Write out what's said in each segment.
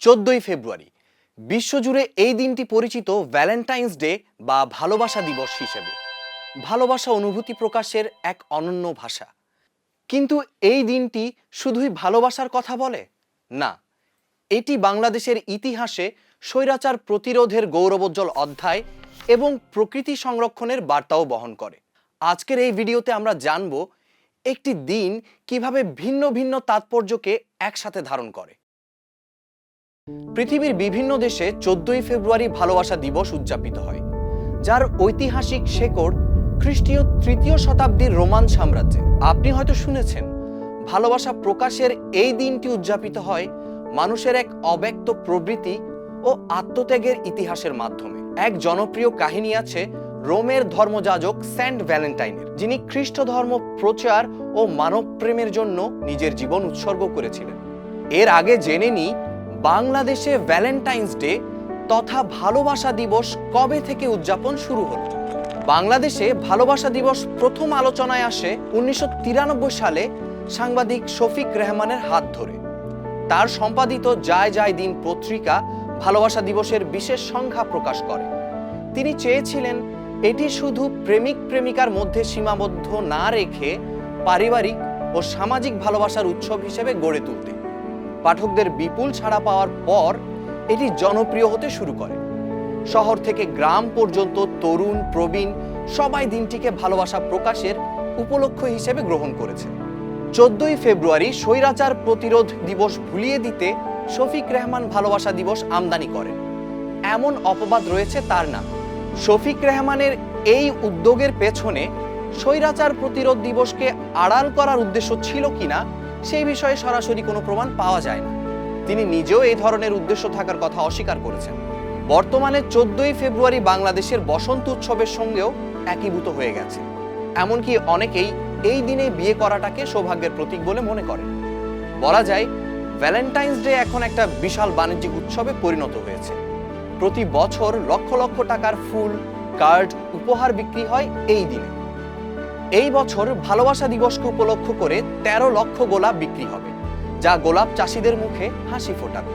চোদ্দই ফেব্রুয়ারি। বিশ্বজুড়ে এই দিনটি পরিচিত ভ্যালেন্টাইন্স ডে বা ভালোবাসা দিবস হিসেবে। ভালোবাসা অনুভূতি প্রকাশের এক অনন্য ভাষা। কিন্তু এই দিনটি শুধুই ভালোবাসার কথা বলে? না। এটি বাংলাদেশের ইতিহাসে স্বৈরাচার প্রতিরোধের গৌরবোজ্জ্বল অধ্যায় এবং প্রকৃতি সংরক্ষণের বার্তাও বহন করে। আজকের এই ভিডিওতে আমরা জানব একটি দিন কীভাবে ভিন্ন ভিন্ন তাৎপর্যকে একসাথে ধারণ করে। পৃথিবীর বিভিন্ন দেশে চোদ্দই ফেব্রুয়ারি ভালোবাসা দিবস উদযাপিত হয়, যার ঐতিহাসিক শেকড় খ্রিস্টীয় তৃতীয় শতাব্দীর রোমান সাম্রাজ্যে। আপনি হয়তো শুনেছেন, ভালোবাসা প্রকাশের এই দিনটি উদযাপিত হয় মানুষের এক অব্যক্ত প্রবৃত্তি ও আত্মত্যাগের ইতিহাসের মাধ্যমে। এক জনপ্রিয় কাহিনী আছে রোমের ধর্মযাজক সেন্ট ভ্যালেন্টাইনের, যিনি খ্রিস্ট ধর্ম প্রচার ও মানব প্রেমের জন্য নিজের জীবন উৎসর্গ করেছিলেন। এর আগে জেনে নিই বাংলাদেশে ভ্যালেন্টাইন্স ডে তথা ভালোবাসা দিবস কবে থেকে উদযাপন শুরু হলো? বাংলাদেশে ভালোবাসা দিবস প্রথম আলোচনায় আসে উনিশশো তিরানব্বই সালে সাংবাদিক শফিক রেহমানের হাত ধরে। তার সম্পাদিত যায় যায় দিন পত্রিকা ভালোবাসা দিবসের বিশেষ সংখ্যা প্রকাশ করে। তিনি চেয়েছিলেন এটি শুধু প্রেমিক প্রেমিকার মধ্যে সীমাবদ্ধ না রেখে পারিবারিক ও সামাজিক ভালোবাসার উৎসব হিসেবে গড়ে তুলতে। পাঠকদের বিপুল ছাড়া পাওয়ার পর এটি জনপ্রিয় হতে শুরু করে। শহর থেকে গ্রাম পর্যন্ত তরুণ, প্রবীণ সবাই দিনটিকে ভালোবাসা প্রকাশের উপলক্ষ হিসেবে গ্রহণ করেছে। চোদ্দই ফেব্রুয়ারি স্বৈরাচার প্রতিরোধ দিবস ভুলিয়ে দিতে শফিক রেহমান ভালোবাসা দিবস আমদানি করেন। এমন অপবাদ রয়েছে তার নাম। শফিক রেহমানের এই উদ্যোগের পেছনে স্বৈরাচার প্রতিরোধ দিবসকে আড়াল করার উদ্দেশ্য ছিল কিনা সেই বিষয়ে সরাসরি কোনো প্রমাণ পাওয়া যায় না। তিনি নিজেও এই ধরনের উদ্দেশ্য থাকার কথা অস্বীকার করেছেন। বর্তমানে চোদ্দই ফেব্রুয়ারি বাংলাদেশের বসন্ত উৎসবের সঙ্গেও একীভূত হয়ে গেছে। এমনকি অনেকেই এই দিনে বিয়ে করাটাকে সৌভাগ্যের প্রতীক বলে মনে করেন। বলা যায় ভ্যালেন্টাইন্স ডে এখন একটা বিশাল বাণিজ্যিক উৎসবে পরিণত হয়েছে। প্রতি বছর লক্ষ লক্ষ টাকার ফুল, কার্ড, উপহার বিক্রি হয় এই দিনে। এই বছর ভালোবাসা দিবসকে উপলক্ষ করে ১৩ লক্ষ গোলাপ বিক্রি হবে, যা গোলাপ চাষিদের মুখে হাসি ফোটাবে।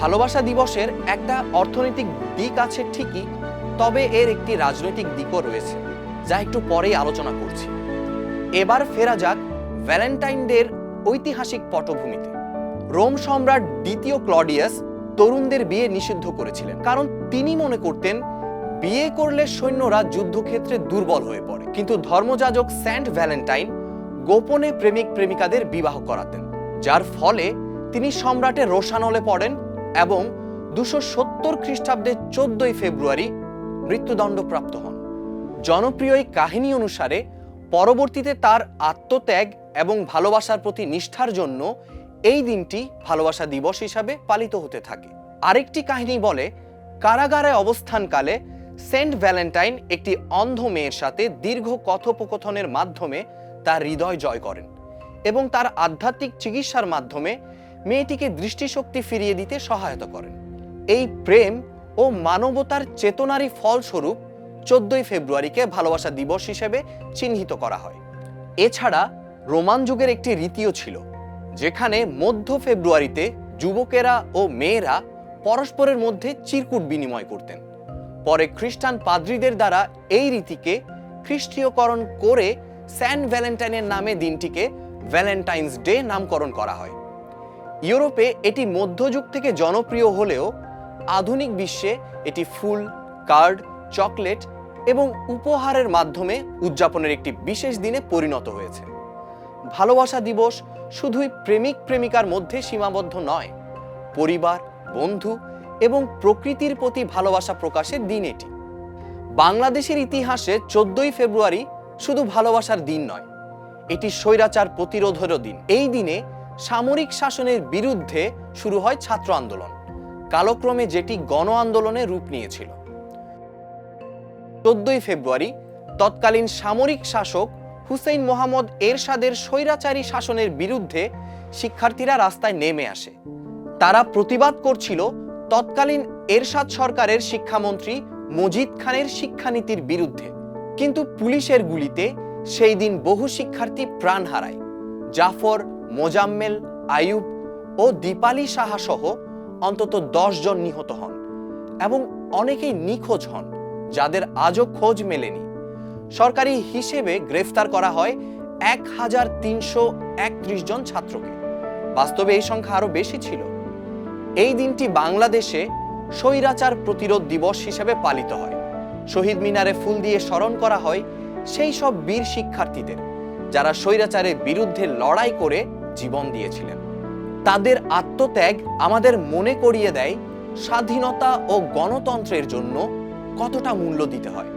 ভালোবাসা দিবসের একটা অর্থনৈতিক দিক আছে ঠিকই, তবে এর একটি রাজনৈতিক দিকও রয়েছে, যা একটু পরেই আলোচনা করছি। এবার ফেরা যাক ভ্যালেন্টাইন ডের ঐতিহাসিক পটভূমিতে। রোম সম্রাট দ্বিতীয় ক্লডিয়াস তরুণদের বিয়ে নিষিদ্ধ করেছিলেন, কারণ তিনি মনে করতেন বিয়ে করলে সৈন্যরা যুদ্ধক্ষেত্রে দুর্বল হয়ে পড়ে। কিন্তু ধর্মযাজক সেন্ট ভ্যালেন্টাইন গোপনে প্রেমিক প্রেমিকাদের বিবাহ করাতেন, যার ফলে তিনি সম্রাটের রোশানলে পড়েন এবং দুশো সত্তর খ্রিস্টাব্দে চোদ্দই ফেব্রুয়ারি মৃত্যুদণ্ড প্রাপ্ত হন। জনপ্রিয় এই কাহিনী অনুসারে পরবর্তীতে তার আত্মত্যাগ এবং ভালোবাসার প্রতি নিষ্ঠার জন্য এই দিনটি ভালোবাসা দিবস হিসাবে পালিত হতে থাকে। আরেকটি কাহিনী বলে, কারাগারে অবস্থানকালে সেন্ট ভ্যালেন্টাইন একটি অন্ধ মেয়ের সাথে দীর্ঘ কথোপকথনের মাধ্যমে তার হৃদয় জয় করেন এবং তার আধ্যাত্মিক চিকিৎসার মাধ্যমে মেয়েটিকে দৃষ্টিশক্তি ফিরিয়ে দিতে সহায়তা করেন। এই প্রেম ও মানবতার চেতনারই ফলস্বরূপ চোদ্দই ফেব্রুয়ারিকে ভালোবাসা দিবস হিসেবে চিহ্নিত করা হয়। এছাড়া রোমান যুগের একটি রীতিও ছিল, যেখানে মধ্য ফেব্রুয়ারিতে যুবকেরা ও মেয়েরা পরস্পরের মধ্যে চিরকুট বিনিময় করতেন। পরে খ্রিস্টান পাদ্রীদের দ্বারা এই রীতিকে খ্রিস্টীয়করণ করে স্যান ভ্যালেন্টাইনের নামে দিনটিকে ভ্যালেন্টাইন্স ডে নামকরণ করা হয়। ইউরোপে এটি মধ্যযুগ থেকে জনপ্রিয় হলেও আধুনিক বিশ্বে এটি ফুল, কার্ড, চকলেট এবং উপহারের মাধ্যমে উদযাপনের একটি বিশেষ দিনে পরিণত হয়েছে। ভালোবাসা দিবস শুধুই প্রেমিক প্রেমিকার মধ্যে সীমাবদ্ধ নয়, পরিবার, বন্ধু এবং প্রকৃতির প্রতি ভালোবাসা প্রকাশের দিন এটি। বাংলাদেশের ইতিহাসে চোদ্দই ফেব্রুয়ারি শুধু ভালোবাসার দিন নয়, এটি স্বৈরাচার প্রতিরোধেরও দিন। এই দিনে সামরিক শাসনের বিরুদ্ধে শুরু হয় ছাত্র আন্দোলন। কালক্রমে যেটি গণ আন্দোলনে রূপ নিয়েছিল। চোদ্দই ফেব্রুয়ারি তৎকালীন সামরিক শাসক হুসেইন মোহাম্মদ এরশাদের স্বৈরাচারী শাসনের বিরুদ্ধে শিক্ষার্থীরা রাস্তায় নেমে আসে। তারা প্রতিবাদ করছিল তৎকালীন এরশাদ সরকারের শিক্ষামন্ত্রী মজিদ খানের শিক্ষানীতির বিরুদ্ধে। কিন্তু পুলিশের গুলিতে সেই দিন বহু শিক্ষার্থী প্রাণ হারায়। জাফর, মোজাম্মেল আয়ুব ও দীপালি সাহা সহ অন্তত দশ জন নিহত হন এবং অনেকেই নিখোঁজ হন, যাদের আজও খোঁজ মেলেনি। সরকারি হিসেবে গ্রেফতার করা হয় এক হাজার তিনশো একত্রিশ জন ছাত্রকে। বাস্তবে এই সংখ্যা আরও বেশি ছিল। এই দিনটি বাংলাদেশে স্বৈরাচার প্রতিরোধ দিবস হিসেবে পালিত হয়। শহীদ মিনারে ফুল দিয়ে স্মরণ করা হয় সেই সব বীর শিক্ষার্থীদের, যারা স্বৈরাচারের বিরুদ্ধে লড়াই করে জীবন দিয়েছিলেন। তাদের আত্মত্যাগ আমাদের মনে করিয়ে দেয় স্বাধীনতা ও গণতন্ত্রের জন্য কতটা মূল্য দিতে হয়।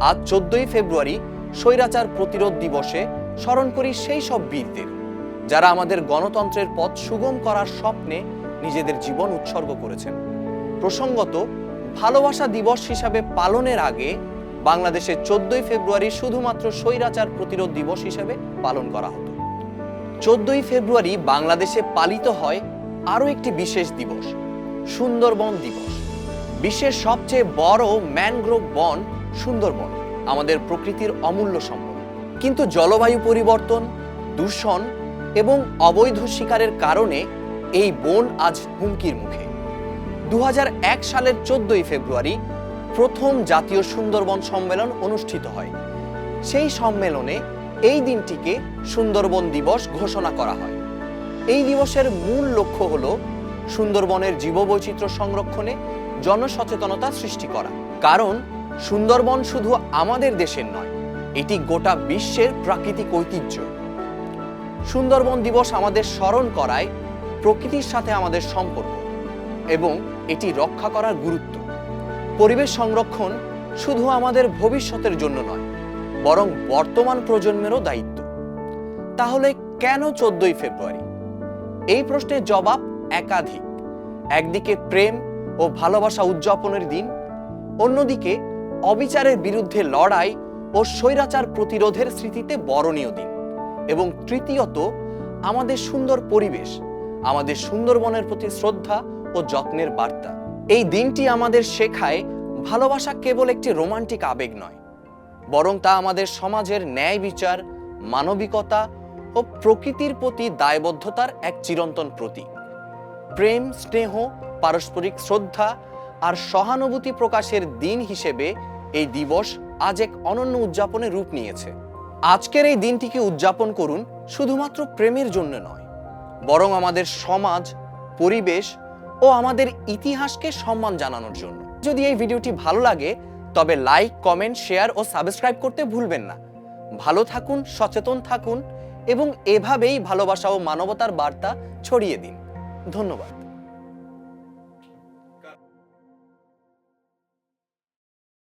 আজ চোদ্দই ফেব্রুয়ারি স্বৈরাচার প্রতিরোধ দিবসে স্মরণ করি সেই সব বীরদের, যারা আমাদের গণতন্ত্রের পথ সুগম করার স্বপ্নে নিজেদের জীবন উৎসর্গ করেছেন। প্রসঙ্গত, ভালোবাসা দিবস হিসাবে পালনের আগে বাংলাদেশে চোদ্দই ফেব্রুয়ারি শুধুমাত্র স্বৈরাচার প্রতিরোধ দিবস হিসেবে পালন করা হতো। চোদ্দই ফেব্রুয়ারি বাংলাদেশে পালিত হয় আরও একটি বিশেষ দিবস, সুন্দরবন দিবস। বিশ্বের সবচেয়ে বড় ম্যানগ্রোভ বন সুন্দরবন, আমাদের প্রকৃতির অমূল্য সম্পদ। কিন্তু জলবায়ু পরিবর্তন, দূষণ এবং অবৈধ শিকারের কারণে এই বন আজ হুমকির মুখে। দু হাজার এক সালের চোদ্দই ফেব্রুয়ারি প্রথম জাতীয় সুন্দরবন সম্মেলন অনুষ্ঠিত হয়। সেই সম্মেলনে এই দিনটিকে সুন্দরবন দিবস ঘোষণা করা হয়। এই দিবসের মূল লক্ষ্য হল সুন্দরবনের জীববৈচিত্র্য সংরক্ষণে জনসচেতনতা সৃষ্টি করা। কারণ সুন্দরবন শুধু আমাদের দেশের নয়, এটি গোটা বিশ্বের প্রাকৃতিক ঐতিহ্য। সুন্দরবন দিবস আমাদের স্মরণ করায় প্রকৃতির সাথে আমাদের সম্পর্ক এবং এটি রক্ষা করার গুরুত্ব। পরিবেশ সংরক্ষণ শুধু আমাদের ভবিষ্যতের জন্য নয়, বরং বর্তমান প্রজন্মেরও দায়িত্ব। তাহলে কেন চোদ্দই ফেব্রুয়ারি? এই প্রশ্নের জবাব একাধিক। একদিকে প্রেম ও ভালোবাসা উদযাপনের দিন, অন্যদিকে অবিচারের বিরুদ্ধে লড়াই ও স্বৈরাচার প্রতিরোধের স্মৃতিতে বরণীয় দিন এবং তৃতীয়ত, আমাদের সুন্দর পরিবেশ আমাদের সুন্দরবনের প্রতি শ্রদ্ধা ও যত্নের বার্তা। এই দিনটি আমাদের শেখায়, ভালোবাসা কেবল একটি রোমান্টিক আবেগ নয়, বরং তা আমাদের সমাজের ন্যায় বিচার, মানবিকতা ও প্রকৃতির প্রতি দায়বদ্ধতার এক চিরন্তন প্রতীক। প্রেম, স্নেহ, পারস্পরিক শ্রদ্ধা আর সহানুভূতি প্রকাশের দিন হিসেবে এই দিবস আজ এক অনন্য উদযাপনের রূপ নিয়েছে। আজকের এই দিনটিকে উদযাপন করুন শুধুমাত্র প্রেমের জন্য নয় বরং আমাদের সমাজ, পরিবেশ ও আমাদের ইতিহাসকে সম্মান জানানোর জন্য। যদি এই ভিডিওটি ভালো লাগে, তবে লাইক, কমেন্ট, শেয়ার ও সাবস্ক্রাইব করতে ভুলবেন না। ভালো থাকুন, সচেতন থাকুন এবং এভাবেই ভালোবাসা ও মানবতার বার্তা ছড়িয়ে দিন। ধন্যবাদ।